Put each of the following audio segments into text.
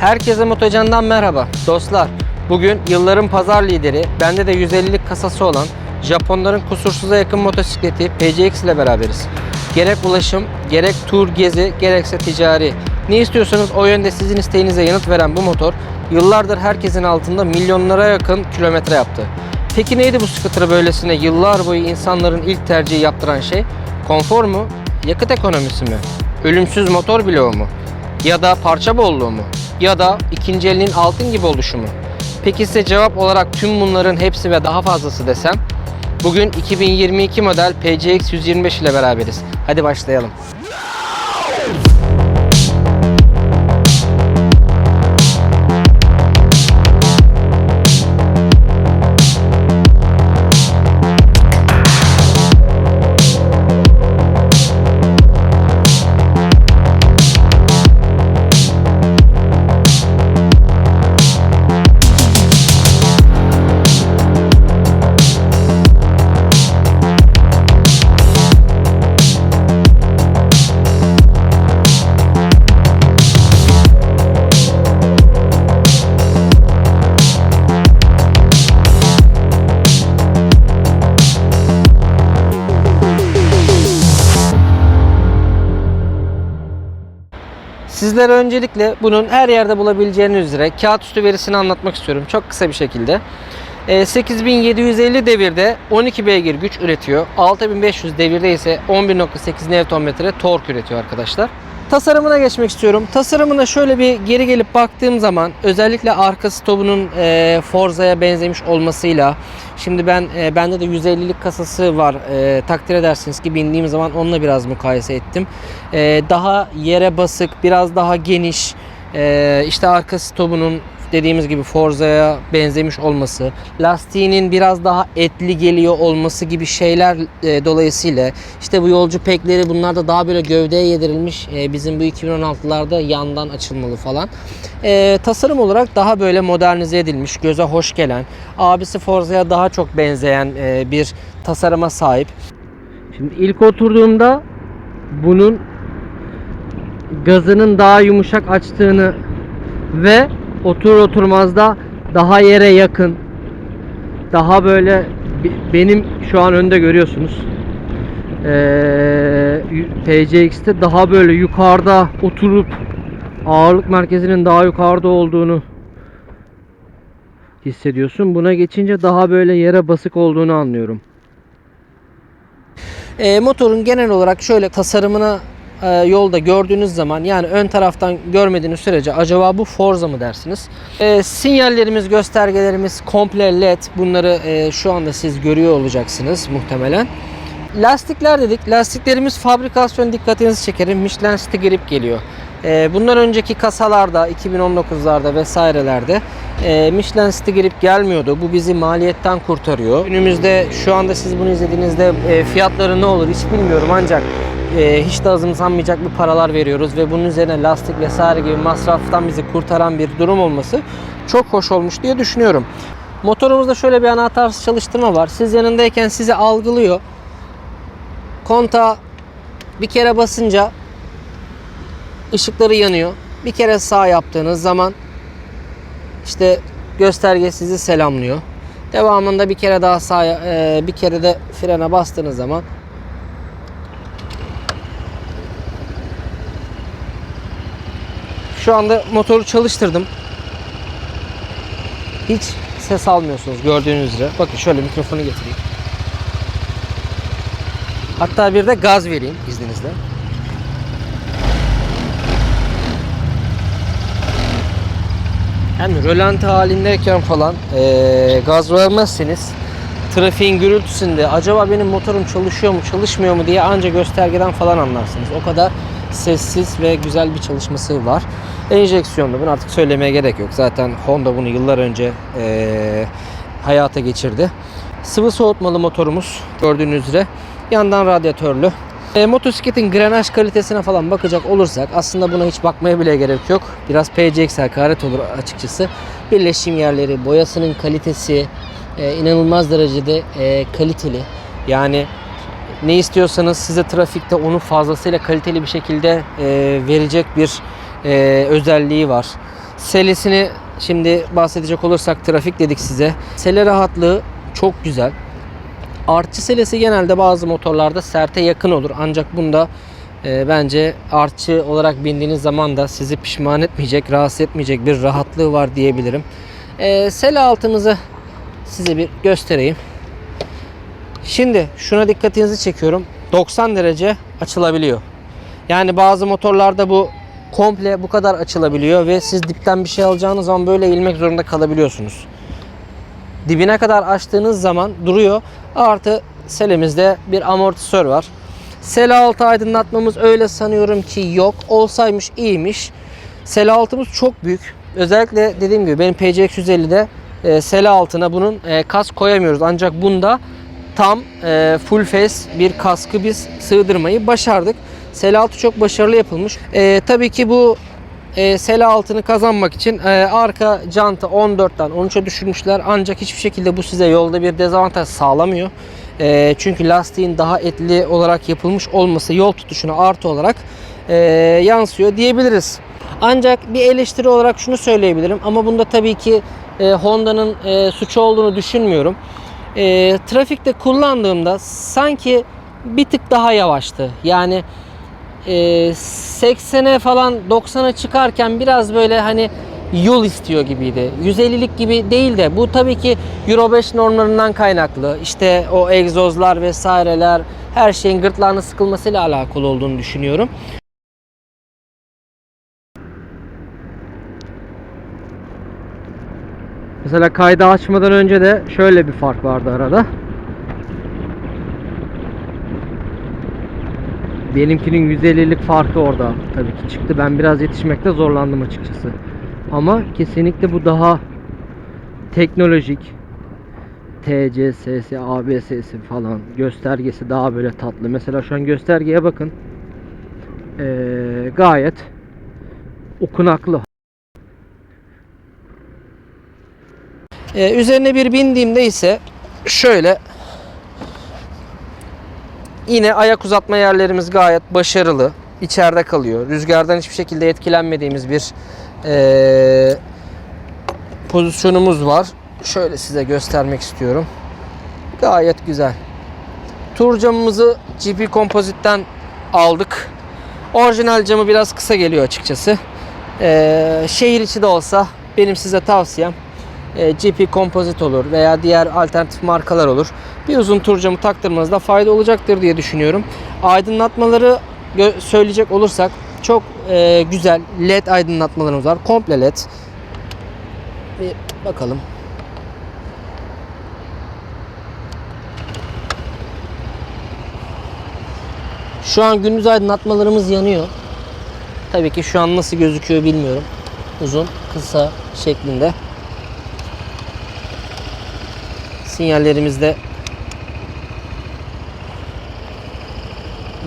Herkese Motocan'dan merhaba. Dostlar, bugün yılların pazar lideri, bende de 150'lik kasası olan Japonların kusursuza yakın motosikleti PCX ile beraberiz. Gerek ulaşım, gerek tur gezi, gerekse ticari. Ne istiyorsanız o yönde sizin isteğinize yanıt veren bu motor, yıllardır herkesin altında milyonlara yakın kilometre yaptı. Peki neydi bu scooter'ı böylesine yıllar boyu insanların ilk tercihi yaptıran şey? Konfor mu? Yakıt ekonomisi mi? Ölümsüz motor bloğu mu? Ya da parça bolluğu mu? Ya da ikinci elinin altın gibi oluşu mu? Peki size cevap olarak tüm bunların hepsi ve daha fazlası desem? Bugün 2022 model PCX 125 ile beraberiz. Hadi başlayalım. Sizlere öncelikle bunun her yerde bulabileceğiniz üzere kağıt üstü verisini anlatmak istiyorum. Çok kısa bir şekilde. Ee, 8750 devirde 12 beygir güç üretiyor. 6500 devirde ise 11.8 Nm tork üretiyor arkadaşlar. Tasarımına geçmek istiyorum. Tasarımına şöyle bir geri gelip baktığım zaman özellikle arka stopunun e, Forza'ya benzemiş olmasıyla şimdi ben e, bende de 150'lik kasası var. E, takdir edersiniz ki bindiğim zaman onunla biraz mukayese ettim. E, daha yere basık, biraz daha geniş. E, işte arka stopunun dediğimiz gibi Forza'ya benzemiş olması, lastiğinin biraz daha etli geliyor olması gibi şeyler e, dolayısıyla işte bu yolcu pekleri bunlar da daha böyle gövdeye yedirilmiş. E, bizim bu 2016'larda yandan açılmalı falan. E, tasarım olarak daha böyle modernize edilmiş, göze hoş gelen, abisi Forza'ya daha çok benzeyen e, bir tasarıma sahip. Şimdi ilk oturduğumda bunun gazının daha yumuşak açtığını ve otur oturmaz da daha yere yakın daha böyle benim şu an önde görüyorsunuz ee, PCX'te daha böyle yukarıda oturup ağırlık merkezinin daha yukarıda olduğunu hissediyorsun. Buna geçince daha böyle yere basık olduğunu anlıyorum. E, motorun genel olarak şöyle tasarımına e, yolda gördüğünüz zaman yani ön taraftan görmediğiniz sürece acaba bu Forza mı dersiniz? E, sinyallerimiz, göstergelerimiz komple led. Bunları e, şu anda siz görüyor olacaksınız muhtemelen. Lastikler dedik. Lastiklerimiz fabrikasyon dikkatinizi çekerim. Michelin City Grip geliyor. E, bundan önceki kasalarda 2019'larda vesairelerde e, Michelin City Grip gelmiyordu. Bu bizi maliyetten kurtarıyor. Günümüzde şu anda siz bunu izlediğinizde e, fiyatları ne olur hiç bilmiyorum ancak e, hiç de azımsanmayacak bir paralar veriyoruz ve bunun üzerine lastik vesaire gibi masraftan bizi kurtaran bir durum olması çok hoş olmuş diye düşünüyorum. Motorumuzda şöyle bir anahtarsız çalıştırma var. Siz yanındayken sizi algılıyor. Konta bir kere basınca ışıkları yanıyor. Bir kere sağ yaptığınız zaman işte gösterge sizi selamlıyor. Devamında bir kere daha sağ e, bir kere de frene bastığınız zaman Şu anda motoru çalıştırdım. Hiç ses almıyorsunuz gördüğünüz üzere. Bakın şöyle mikrofonu getireyim. Hatta bir de gaz vereyim izninizle. Yani rölanti halindeyken falan eee, gaz vermezseniz trafiğin gürültüsünde acaba benim motorum çalışıyor mu çalışmıyor mu diye anca göstergeden falan anlarsınız. O kadar sessiz ve güzel bir çalışması var. Enjeksiyonlu bunu artık söylemeye gerek yok. Zaten Honda bunu yıllar önce eee, hayata geçirdi. Sıvı soğutmalı motorumuz gördüğünüz üzere. Yandan radyatörlü. E, motosikletin grenaj kalitesine falan bakacak olursak aslında buna hiç bakmaya bile gerek yok. Biraz PCX hakaret olur açıkçası. Birleşim yerleri, boyasının kalitesi e, inanılmaz derecede e, kaliteli. Yani ne istiyorsanız size trafikte onu fazlasıyla kaliteli bir şekilde e, verecek bir e, özelliği var. Selisini şimdi bahsedecek olursak trafik dedik size. Sele rahatlığı çok güzel. Artçı selesi genelde bazı motorlarda serte yakın olur. Ancak bunda e, bence artçı olarak bindiğiniz zaman da sizi pişman etmeyecek, rahatsız etmeyecek bir rahatlığı var diyebilirim. E, sele altımızı size bir göstereyim. Şimdi şuna dikkatinizi çekiyorum. 90 derece açılabiliyor. Yani bazı motorlarda bu komple bu kadar açılabiliyor ve siz dipten bir şey alacağınız zaman böyle eğilmek zorunda kalabiliyorsunuz. Dibine kadar açtığınız zaman duruyor. Artı selemizde bir amortisör var. Sele altı aydınlatmamız öyle sanıyorum ki yok. Olsaymış iyiymiş. Sele altımız çok büyük. Özellikle dediğim gibi benim PCX 150'de e, sele altına bunun e, kask koyamıyoruz. Ancak bunda tam e, full face bir kaskı biz sığdırmayı başardık. Sele altı çok başarılı yapılmış. E, tabii ki bu e, sele altını kazanmak için e, arka jantı 14'ten 13'e düşürmüşler. Ancak hiçbir şekilde bu size yolda bir dezavantaj sağlamıyor. E, çünkü lastiğin daha etli olarak yapılmış olması yol tutuşuna artı olarak e, yansıyor diyebiliriz. Ancak bir eleştiri olarak şunu söyleyebilirim ama bunda tabii ki e, Honda'nın e, suçu olduğunu düşünmüyorum. E, trafikte kullandığımda sanki bir tık daha yavaştı. Yani e, 80'e falan 90'a çıkarken biraz böyle hani yol istiyor gibiydi. 150'lik gibi değil de bu tabii ki Euro 5 normlarından kaynaklı. İşte o egzozlar vesaireler her şeyin gırtlağına sıkılmasıyla alakalı olduğunu düşünüyorum. Mesela kaydı açmadan önce de şöyle bir fark vardı arada. Benimkinin 150'lik farkı orada tabii ki çıktı. Ben biraz yetişmekte zorlandım açıkçası. Ama kesinlikle bu daha teknolojik. TCS'si, ABS'si falan göstergesi daha böyle tatlı. Mesela şu an göstergeye bakın. Ee, gayet okunaklı. Ee, üzerine bir bindiğimde ise şöyle yine ayak uzatma yerlerimiz gayet başarılı. İçeride kalıyor. Rüzgardan hiçbir şekilde etkilenmediğimiz bir ee, pozisyonumuz var. Şöyle size göstermek istiyorum. Gayet güzel. Tur camımızı GP Composite'den aldık. Orijinal camı biraz kısa geliyor açıkçası. Ee, şehir içi de olsa benim size tavsiyem e, GP Composite olur veya diğer alternatif markalar olur. Bir uzun tur camı taktırmanızda fayda olacaktır diye düşünüyorum. Aydınlatmaları söyleyecek olursak çok e, güzel LED aydınlatmalarımız var. Komple LED. Bir bakalım. Şu an gündüz aydınlatmalarımız yanıyor. Tabii ki şu an nasıl gözüküyor bilmiyorum. Uzun, kısa şeklinde. Sinyallerimiz de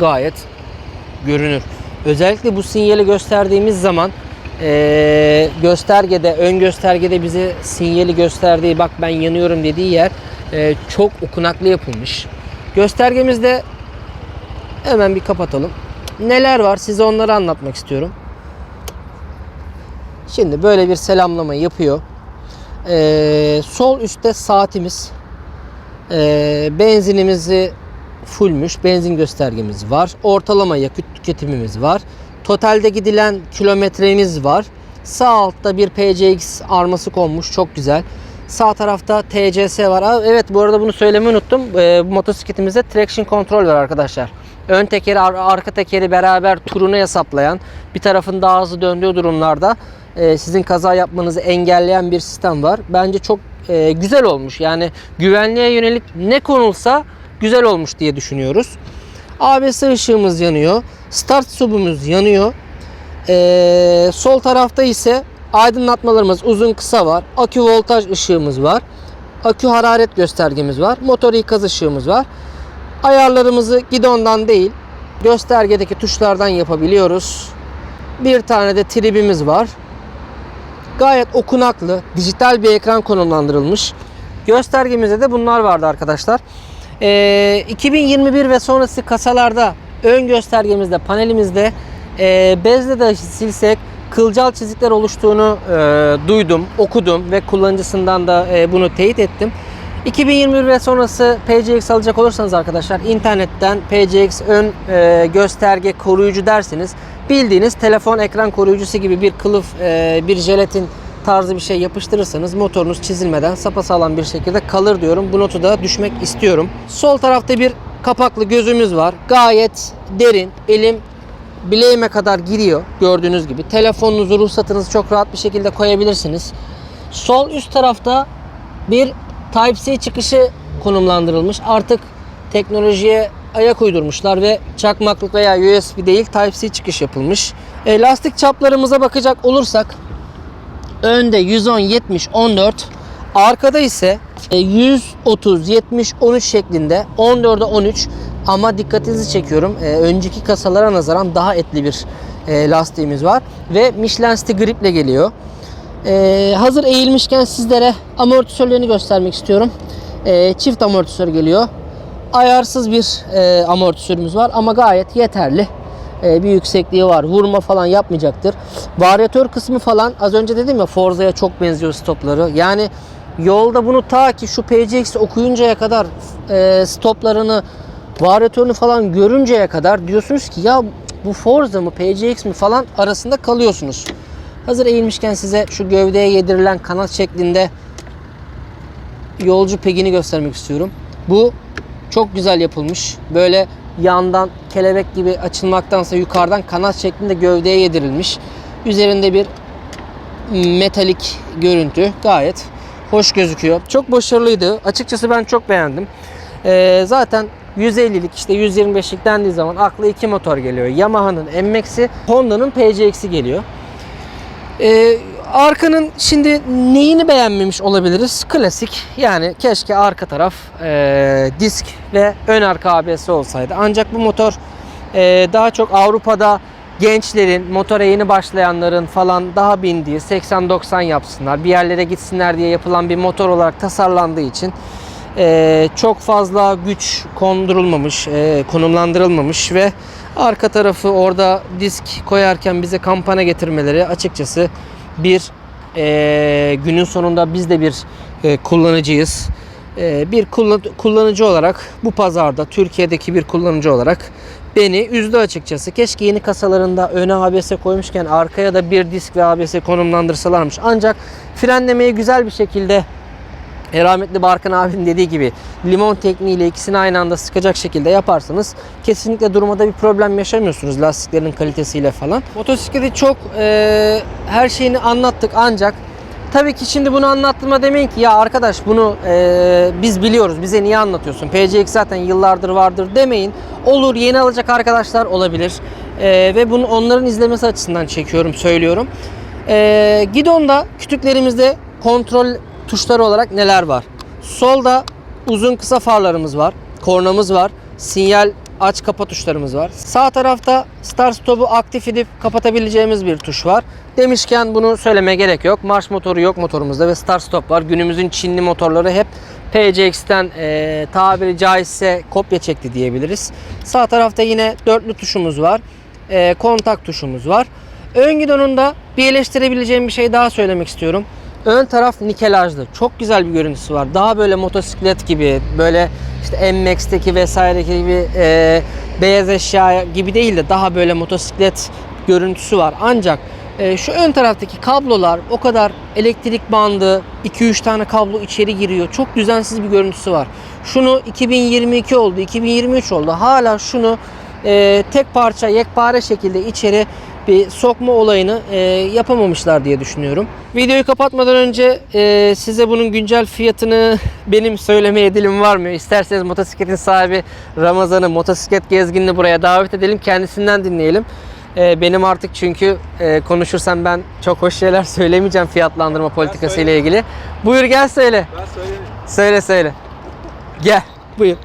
gayet görünür. Özellikle bu sinyali gösterdiğimiz zaman eee, göstergede, ön göstergede bize sinyali gösterdiği bak ben yanıyorum dediği yer eee, çok okunaklı yapılmış. Göstergemizde hemen bir kapatalım. Neler var size onları anlatmak istiyorum. Şimdi böyle bir selamlama yapıyor. Eee, sol üstte saatimiz. Eee, benzinimizi fullmüş. Benzin göstergemiz var. Ortalama yakıt tüketimimiz var. Totalde gidilen kilometremiz var. Sağ altta bir PCX arması konmuş. Çok güzel. Sağ tarafta TCS var. Evet bu arada bunu söylemeyi unuttum. Ee, bu motosikletimizde traction control var arkadaşlar. Ön tekeri, ar- arka tekeri beraber turunu hesaplayan, bir tarafın daha hızlı döndüğü durumlarda e, sizin kaza yapmanızı engelleyen bir sistem var. Bence çok e, güzel olmuş. Yani güvenliğe yönelik ne konulsa güzel olmuş diye düşünüyoruz. ABS ışığımız yanıyor. Start subumuz yanıyor. Ee, sol tarafta ise aydınlatmalarımız uzun kısa var. Akü voltaj ışığımız var. Akü hararet göstergemiz var. Motor ikaz ışığımız var. Ayarlarımızı gidondan değil göstergedeki tuşlardan yapabiliyoruz. Bir tane de tribimiz var. Gayet okunaklı, dijital bir ekran konumlandırılmış. Göstergemizde de bunlar vardı arkadaşlar. Ee, 2021 ve sonrası kasalarda ön göstergemizde, panelimizde e, bezle de silsek kılcal çizikler oluştuğunu e, duydum, okudum ve kullanıcısından da e, bunu teyit ettim. 2021 ve sonrası PCX alacak olursanız arkadaşlar internetten PCX ön e, gösterge koruyucu derseniz bildiğiniz telefon ekran koruyucusu gibi bir kılıf, e, bir jelatin tarzı bir şey yapıştırırsanız motorunuz çizilmeden sapasağlam bir şekilde kalır diyorum. Bu notu da düşmek istiyorum. Sol tarafta bir kapaklı gözümüz var. Gayet derin. Elim bileğime kadar giriyor gördüğünüz gibi. Telefonunuzu, ruhsatınızı çok rahat bir şekilde koyabilirsiniz. Sol üst tarafta bir Type-C çıkışı konumlandırılmış. Artık teknolojiye ayak uydurmuşlar ve çakmaklık veya USB değil Type-C çıkış yapılmış. E, lastik çaplarımıza bakacak olursak önde 110 70 14 arkada ise e, 130 70 13 şeklinde 14'e 13 ama dikkatinizi çekiyorum e, önceki kasalara nazaran daha etli bir e, lastiğimiz var ve Michelin Sti griple geliyor. E, hazır eğilmişken sizlere amortisörlerini göstermek istiyorum. E, çift amortisör geliyor. Ayarsız bir e, amortisörümüz var ama gayet yeterli. E, bir yüksekliği var. Vurma falan yapmayacaktır. Varyatör kısmı falan az önce dedim ya Forza'ya çok benziyor stopları. Yani yolda bunu ta ki şu PCX okuyuncaya kadar e, stoplarını varyatörünü falan görünceye kadar diyorsunuz ki ya bu Forza mı PCX mi falan arasında kalıyorsunuz. Hazır eğilmişken size şu gövdeye yedirilen kanat şeklinde yolcu pegini göstermek istiyorum. Bu çok güzel yapılmış. Böyle yandan kelebek gibi açılmaktansa yukarıdan kanat şeklinde gövdeye yedirilmiş. Üzerinde bir metalik görüntü. Gayet hoş gözüküyor. Çok başarılıydı. Açıkçası ben çok beğendim. Ee, zaten 150'lik işte 125'lik dendiği zaman akla iki motor geliyor. Yamaha'nın MX'i, Honda'nın PCX'i geliyor. Ee, arkanın şimdi neyini beğenmemiş olabiliriz? Klasik yani keşke arka taraf e, disk ve ön arka ABS olsaydı. Ancak bu motor e, daha çok Avrupa'da gençlerin, motora yeni başlayanların falan daha bindiği 80-90 yapsınlar, bir yerlere gitsinler diye yapılan bir motor olarak tasarlandığı için e, çok fazla güç kondurulmamış, e, konumlandırılmamış ve arka tarafı orada disk koyarken bize kampana getirmeleri açıkçası bir e, günün sonunda biz de bir e, kullanıcıyız. E, bir kullan- kullanıcı olarak bu pazarda Türkiye'deki bir kullanıcı olarak beni üzdü açıkçası. Keşke yeni kasalarında öne ABS koymuşken arkaya da bir disk ve ABS konumlandırsalarmış. Ancak frenlemeyi güzel bir şekilde e, rahmetli Barkın abinin dediği gibi limon tekniğiyle ikisini aynı anda sıkacak şekilde yaparsanız kesinlikle durmada bir problem yaşamıyorsunuz lastiklerin kalitesiyle falan. Motosikleti çok e, her şeyini anlattık ancak tabii ki şimdi bunu anlattığıma demeyin ki ya arkadaş bunu e, biz biliyoruz bize niye anlatıyorsun PCX zaten yıllardır vardır demeyin. Olur yeni alacak arkadaşlar olabilir E, ve bunu onların izlemesi açısından çekiyorum söylüyorum. E, gidonda kütüklerimizde kontrol tuşları olarak neler var? Solda uzun kısa farlarımız var. Kornamız var. Sinyal aç kapa tuşlarımız var. Sağ tarafta start stop'u aktif edip kapatabileceğimiz bir tuş var. Demişken bunu söylemeye gerek yok. Marş motoru yok motorumuzda ve start stop var. Günümüzün Çinli motorları hep PCX'ten e, tabiri caizse kopya çekti diyebiliriz. Sağ tarafta yine dörtlü tuşumuz var. E, kontak tuşumuz var. Ön gidonunda bir eleştirebileceğim bir şey daha söylemek istiyorum. Ön taraf nikelajlı. Çok güzel bir görüntüsü var. Daha böyle motosiklet gibi, böyle işte MX'teki vesaire gibi e, beyaz eşya gibi değil de daha böyle motosiklet görüntüsü var. Ancak e, şu ön taraftaki kablolar o kadar elektrik bandı, 2-3 tane kablo içeri giriyor. Çok düzensiz bir görüntüsü var. Şunu 2022 oldu, 2023 oldu. Hala şunu e, tek parça, yekpare şekilde içeri bir sokma olayını e, yapamamışlar diye düşünüyorum. Videoyu kapatmadan önce e, size bunun güncel fiyatını benim söylemeye dilim varmıyor. İsterseniz motosikletin sahibi Ramazan'ı, motosiklet gezginini buraya davet edelim. Kendisinden dinleyelim. E, benim artık çünkü e, konuşursam ben çok hoş şeyler söylemeyeceğim fiyatlandırma politikası ile ilgili. Buyur gel söyle. Ben söyleyeyim. Söyle söyle. Gel buyur.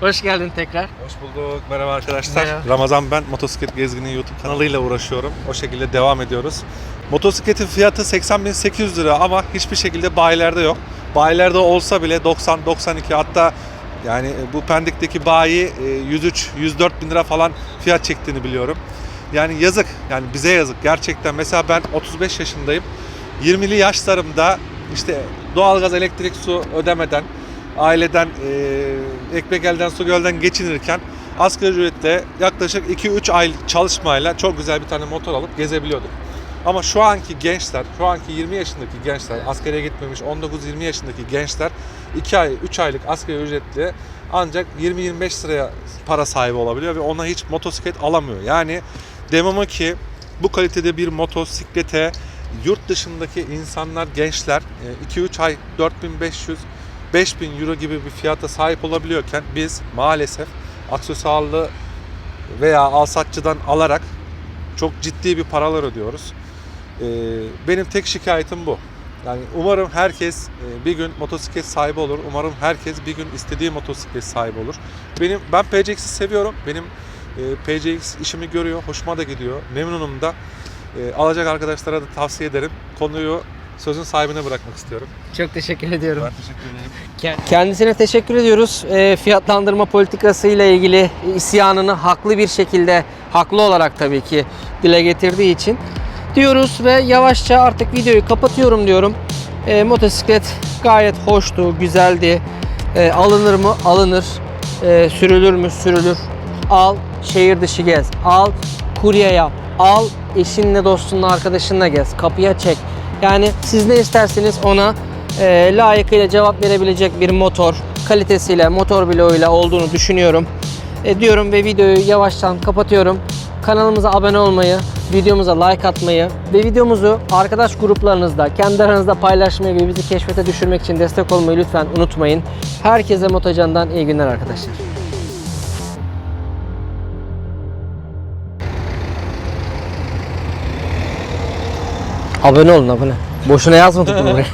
Hoş geldin tekrar. Hoş bulduk. Merhaba arkadaşlar. Merhaba. Ramazan ben. Motosiklet Gezgini YouTube kanalıyla uğraşıyorum. O şekilde devam ediyoruz. Motosikletin fiyatı 80.800 lira ama hiçbir şekilde bayilerde yok. Bayilerde olsa bile 90 92 hatta yani bu Pendik'teki bayi e, 103 104 bin lira falan fiyat çektiğini biliyorum. Yani yazık. Yani bize yazık. Gerçekten mesela ben 35 yaşındayım. 20'li yaşlarımda işte doğalgaz, elektrik, su ödemeden aileden e, ekmek elden su gölden geçinirken asgari ücretle yaklaşık 2-3 ay çalışmayla çok güzel bir tane motor alıp gezebiliyordum. Ama şu anki gençler, şu anki 20 yaşındaki gençler, askere gitmemiş 19-20 yaşındaki gençler 2 ay, 3 aylık asgari ücretli ancak 20-25 liraya para sahibi olabiliyor ve ona hiç motosiklet alamıyor. Yani demem ki bu kalitede bir motosiklete yurt dışındaki insanlar, gençler 2-3 ay 4500 5000 euro gibi bir fiyata sahip olabiliyorken biz maalesef aksesuarlı veya alsatçıdan alarak çok ciddi bir paralar ödüyoruz. Ee, benim tek şikayetim bu. Yani umarım herkes e, bir gün motosiklet sahibi olur. Umarım herkes bir gün istediği motosiklet sahibi olur. Benim ben PCX'i seviyorum. Benim e, PCX işimi görüyor, hoşuma da gidiyor. Memnunum da. E, alacak arkadaşlara da tavsiye ederim. Konuyu sözün sahibine bırakmak istiyorum. Çok teşekkür ediyorum. Ben teşekkür ederim. Kendisine teşekkür ediyoruz. E, fiyatlandırma politikası ile ilgili isyanını haklı bir şekilde, haklı olarak tabii ki dile getirdiği için diyoruz ve yavaşça artık videoyu kapatıyorum diyorum. E, motosiklet gayet hoştu, güzeldi. E, alınır mı? Alınır. E, sürülür mü? Sürülür. Al, şehir dışı gez. Al, kurye yap. Al, eşinle, dostunla, arkadaşınla gez. Kapıya çek. Yani siz ne isterseniz ona e, layıkıyla cevap verebilecek bir motor kalitesiyle, motor bloğuyla olduğunu düşünüyorum. E, diyorum ve videoyu yavaştan kapatıyorum. Kanalımıza abone olmayı, videomuza like atmayı ve videomuzu arkadaş gruplarınızda, kendi aranızda paylaşmayı ve bizi keşfete düşürmek için destek olmayı lütfen unutmayın. Herkese Motocan'dan iyi günler arkadaşlar. Abone olun abone. Boşuna yazmadık bunu buraya.